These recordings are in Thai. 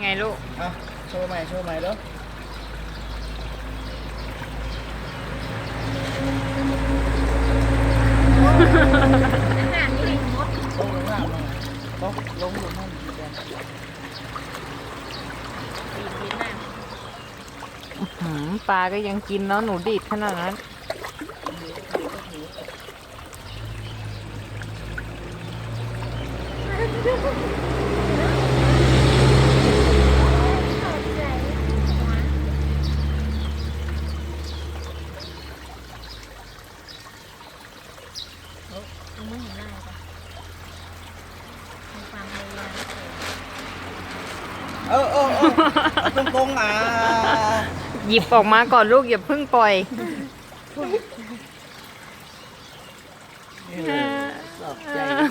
ไงลูกอะโชว์ใหม่ โชว์ใหม่เด้ออาหารนี่มดตกลงน้ำเลยตกลงลงน้ำดีกันปีกินน่ะหืมปลาก็ยังกินเนาะหนูดีดขนาดนั้นเข้ เอามือเห็นหน้าจ้ะมีความพยายามเสริมเออเออเออเอาตรงตรงๆอะหยิบออกมาก่อนลูกอย่าเพิ่งปล่อยเออชอบใจอะ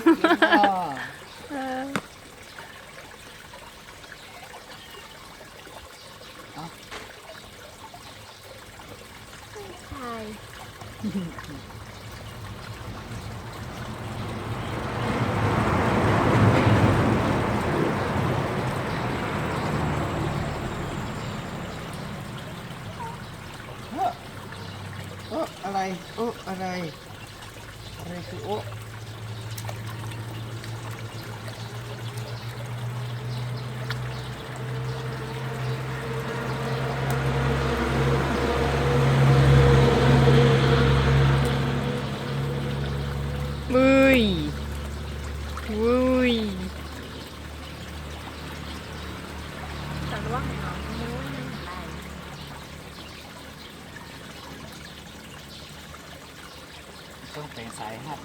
ใช่ เออเอออะไรเอออะไร อะไรคือโอ้มุยวุ้ยแต่ว่าของเราไม่รู้ว่ามันอะไร ต้องเป็นสายหัด